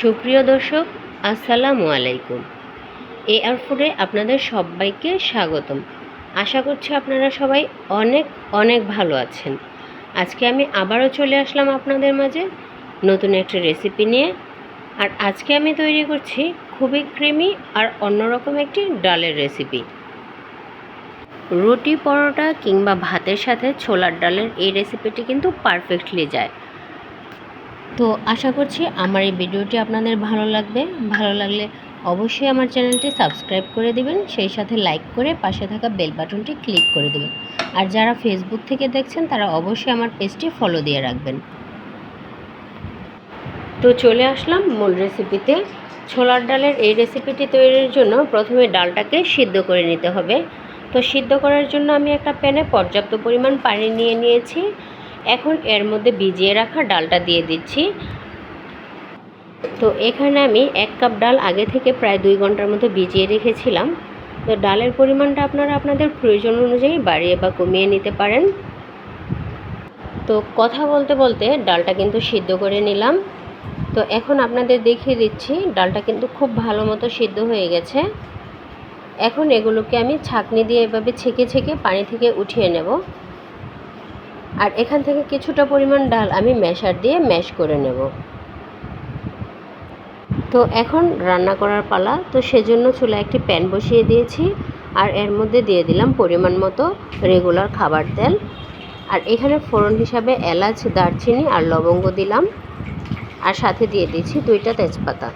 সুপ্রিয় দর্শক, আসসালামু আলাইকুম। এ আর ফুডে আপনাদের সবাইকে স্বাগতম। আশা করছি আপনারা সবাই অনেক অনেক ভালো আছেন। আজকে আমি আবারও চলে আসলাম আপনাদের মাঝে নতুন একটা রেসিপি নিয়ে। আর আজকে আমি তৈরি করছি খুবই ক্রিমি আর অন্যরকম একটি ডালের রেসিপি রুটি পরোটা কিংবা ভাতের সাথে ছোলার ডালের এই রেসিপিটি কিন্তু পারফেক্টলি যায়। তো আশা করছি আমার এই ভিডিওটি আপনাদের ভালো লাগবে। ভালো লাগলে অবশ্যই আমার চ্যানেলটি সাবস্ক্রাইব করে দিবেন, সেই সাথে লাইক করে পাশে থাকা বেল বাটনটি ক্লিক করে দেবেন। আর যারা ফেসবুক থেকে দেখছেন, তারা অবশ্যই আমার পেজটি ফলো দিয়ে রাখবেন। তো চলে আসলাম মূল রেসিপিতে ছোলার ডালের এই রেসিপিটি তৈরির জন্য প্রথমে ডালটাকে সিদ্ধ করে নিতে হবে। তো সিদ্ধ করার জন্য আমি একটা প্যানে পর্যাপ্ত পরিমাণ পানি নিয়ে নিয়েছি। এখন এর মধ্যে ভিজিয়ে রাখা ডালটা দিয়ে দিচ্ছি। তো এখানে আমি এক কাপ ডাল আগে থেকে প্রায় দুই ঘণ্টার মতো ভিজিয়ে রেখেছিলাম। তো ডালের পরিমাণটা আপনারা আপনাদের প্রয়োজন অনুযায়ী বাড়িয়ে বা কমিয়ে নিতে পারেন। তো কথা বলতে বলতে ডালটা কিন্তু সিদ্ধ করে নিলাম। তো এখন আপনাদের দেখিয়ে দিচ্ছি, ডালটা কিন্তু খুব ভালো মতো সিদ্ধ হয়ে গেছে। এখন এগুলোকে আমি ছাঁকনি দিয়ে এভাবে ছেঁকে ছেঁকে পানি থেকে উঠিয়ে নেব। আর এখান থেকে কিছুটা পরিমাণ ডাল আমি ম্যাশার দিয়ে ম্যাশ করে নেব। তো এখন রান্না করার পালা, তো সেজন্য চুলা একটি প্যান বসিয়ে দিয়েছি আর এর মধ্যে দিয়ে দিলাম পরিমাণ মতো রেগুলার খাবার তেল। আর এখানে ফোড়ন হিসাবে এলাচ, দারচিনি আর লবঙ্গ দিলাম। আর সাথে দিয়ে দিচ্ছি দুইটা তেজপাতা।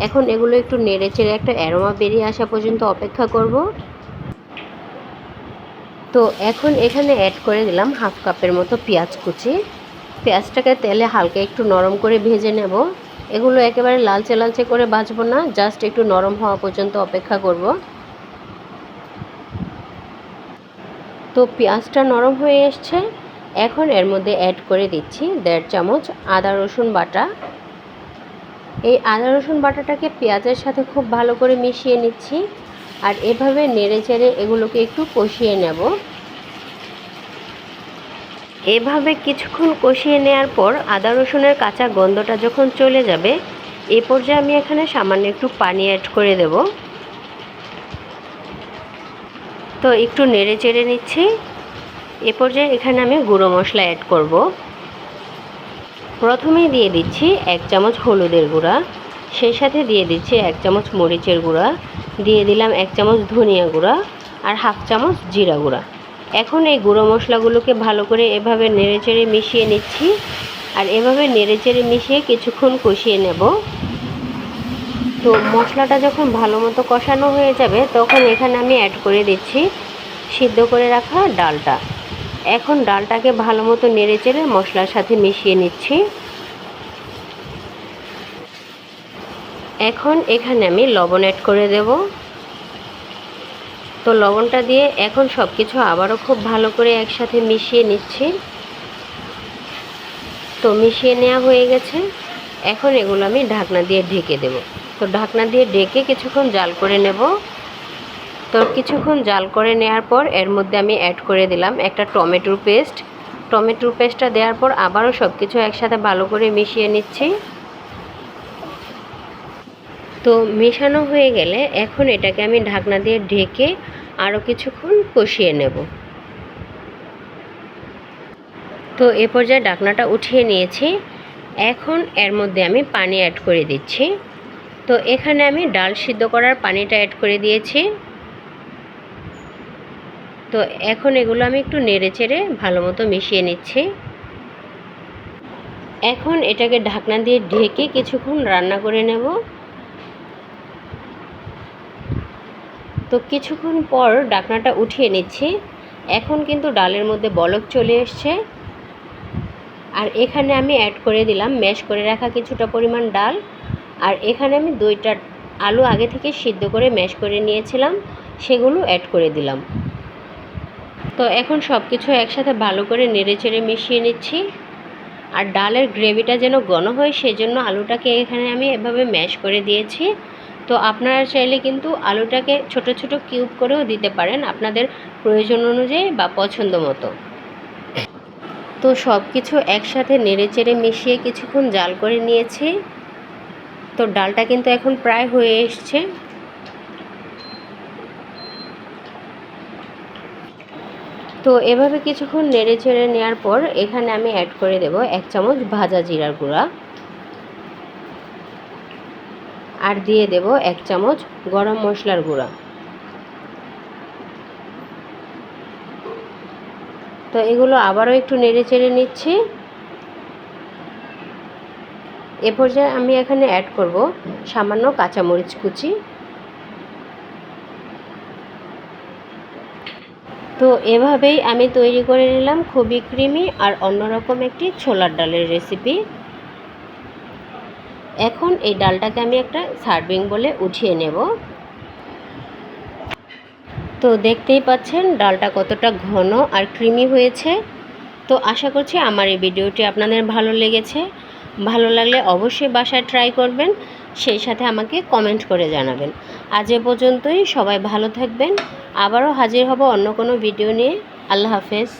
এখন এগুলো একটু নেড়ে চেড়ে একটা অ্যারোমা বেরিয়ে আসা পর্যন্ত অপেক্ষা করব। তো এখন এখানে অ্যাড করে দিলাম হাফ কাপের মতো পেঁয়াজ কুচি। পেঁয়াজটাকে তেলে হালকা একটু নরম করে ভেজে নেব। এগুলো একেবারে লালচে লালচে করে ভাজবো না জাস্ট একটু নরম হওয়া পর্যন্ত অপেক্ষা করব। তো পেঁয়াজটা নরম হয়ে এসছে। এখন এর মধ্যে অ্যাড করে দিচ্ছি দেড় চামচ আদা রসুন বাটা। এই আদা রসুন বাটাটাকে পেঁয়াজের সাথে খুব ভালো করে মিশিয়ে নিচ্ছি। আর এভাবে নেড়ে চেড়ে এগুলোকে একটু কষিয়ে নেব। এভাবে কিছুক্ষণ কষিয়ে নেওয়ার পর আদা রসুনের কাঁচা গন্ধটা যখন চলে যাবে, এ পর্যায়ে আমি এখানে সামান্য একটু পানি অ্যাড করে দেব। তো একটু নেড়ে চেড়ে নিচ্ছি। এ পর্যায়ে এখানে আমি গুঁড়ো মশলা অ্যাড করব। প্রথমেই দিয়ে দিচ্ছি এক চামচ হলুদের গুঁড়া, সেই সাথে দিয়ে দিচ্ছি এক চামচ মরিচের গুঁড়া দিয়ে দিলাম এক চামচ ধনিয়া গুঁড়া আর হাফ চামচ জিরা গুঁড়া। এখন এই গুঁড়ো মশলাগুলোকে ভালো করে এভাবে নেড়েচেড়ে মিশিয়ে নিচ্ছি। আর এভাবে নেড়েচেড়ে মিশিয়ে কিছুক্ষণ কষিয়ে নেব। তো মশলাটা যখন ভালো মতো কষানো হয়ে যাবে, তখন এখানে আমি অ্যাড করে দিচ্ছি সিদ্ধ করে রাখা ডালটা। এখন ডালটাকে ভালো মতো নেড়েচেড়ে মশলার সাথে মিশিয়ে নিচ্ছি। এখন এখানে আমি লবণ অ্যাড করে দেব। তো লবণটা দিয়ে এখন সব কিছু আবারও খুব ভালো করে একসাথে মিশিয়ে নিচ্ছি। তো মিশিয়ে নেওয়া হয়ে গেছে। এখন এগুলো আমি ঢাকনা দিয়ে ঢেকে দেব। তো ঢাকনা দিয়ে ঢেকে কিছুক্ষণ জাল করে নেব। তো কিছুক্ষণ জাল করে নেওয়ার পর এর মধ্যে আমি অ্যাড করে দিলাম একটা টমেটোর পেস্ট টমেটোর পেস্টটা দেওয়ার পর আবারও সব কিছু একসাথে ভালো করে মিশিয়ে নিচ্ছি। তো মেশানো হয়ে গেলে এখন এটাকে আমি ঢাকনা দিয়ে ঢেকে আরও কিছুক্ষণ কষিয়ে নেব। তো এ পর্যায়ে ঢাকনাটা উঠিয়ে নিয়েছি। এখন এর মধ্যে আমি পানি অ্যাড করে দিচ্ছি। তো এখানে আমি ডাল সিদ্ধ করার পানিটা অ্যাড করে দিয়েছি। তো এখন এগুলো আমি একটু নেড়ে চেড়ে ভালো মতো মিশিয়ে নিচ্ছি। এখন এটাকে ঢাকনা দিয়ে ঢেকে কিছুক্ষণ রান্না করে নেব। তো কিছুক্ষণ পর ডাকনাটা উঠিয়ে নিচ্ছি। এখন কিন্তু ডালের মধ্যে বলক চলে এসছে। আর এখানে আমি অ্যাড করে দিলাম ম্যাশ করে রাখা কিছুটা পরিমাণ ডাল। আর এখানে আমি দুইটা আলু আগে থেকে সিদ্ধ করে ম্যাশ করে নিয়েছিলাম, সেগুলো অ্যাড করে দিলাম। তো এখন সব কিছু একসাথে ভালো করে নেড়ে চেড়ে মিশিয়ে নিচ্ছি। আর ডালের গ্রেভিটা যেন ঘন হয়, সেজন্য আলুটাকে এখানে আমি এভাবে ম্যাশ করে দিয়েছি। তো আপনারা চাইলে কিন্তু আলুটাকে ছোট ছোট কিউব করেও দিতে পারেন আপনাদের প্রয়োজন অনুযায়ী বা পছন্দ মতো। তো সব কিছু একসাথে নেড়ে চেড়ে মিশিয়ে কিছুক্ষণ জাল করে নিয়েছি। তো ডালটা কিন্তু এখন প্রায় হয়ে এসছে। তো এভাবে কিছুক্ষণ নেড়ে চেড়ে নেওয়ার পর এখানে আমি অ্যাড করে দেব এক চামচ ভাজা জিরার গুঁড়া। আর দিয়ে দেব এক চামচ গরম মশলার গুঁড়া। তো এগুলো আবারও একটু নেড়ে চেড়ে নিচ্ছি। এ পর্যায়ে আমি এখানে অ্যাড করব সামান্য কাঁচামরিচ কুচি। তো এভাবেই আমি তৈরি করে নিলাম খুবই ক্রিমি আর অন্যরকম একটি ছোলার ডালের রেসিপি এখন এই ডালটাকে আমি একটা সার্ভিং বলে উঠিয়ে নেব। তো দেখতেই পাচ্ছেন ডালটা কতটা ঘন আর ক্রিমি হয়েছে। তো আশা করছি আমার এই ভিডিওটি আপনাদের ভালো লেগেছে। ভালো লাগলে অবশ্যই বাসায় ট্রাই করবেন, সেই সাথে আমাকে কমেন্ট করে জানাবেন। আজ এ পর্যন্তই, সবাই ভালো থাকবেন। আবারও হাজির হব অন্য কোনো ভিডিও নিয়ে। আল্লাহ হাফেজ।